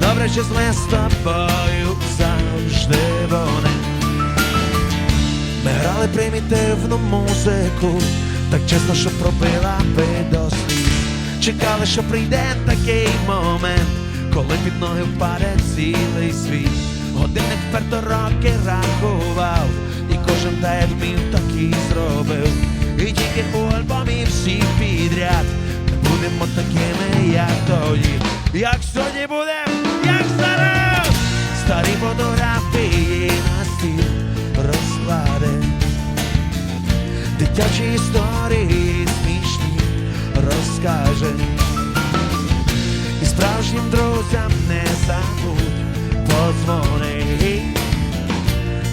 добре чи зле з тобою завжди вони. Ми грали примітивну музику, так чесно, що пробила би до сліз. Чекали, що прийде такий момент, коли під ноги впаде цілий світ. Годинник вперто роки рахував, і кожен та як вмів, так і зробив. І тільки у альбомі всі підряд будемо такими, як тоді. Як сьогодні будем, Дитячі історії смішні розкаже. І справжнім друзям не забудь подзвони.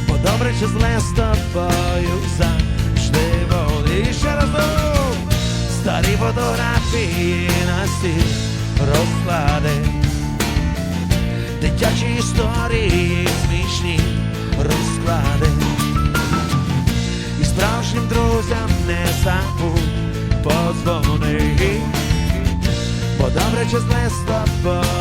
Бо добре чи зле з тобою завжди вони. І ще раз старі фотографії на стіл розклади. Дитячі історії не забудь подзвони. Бо добре зле з тобою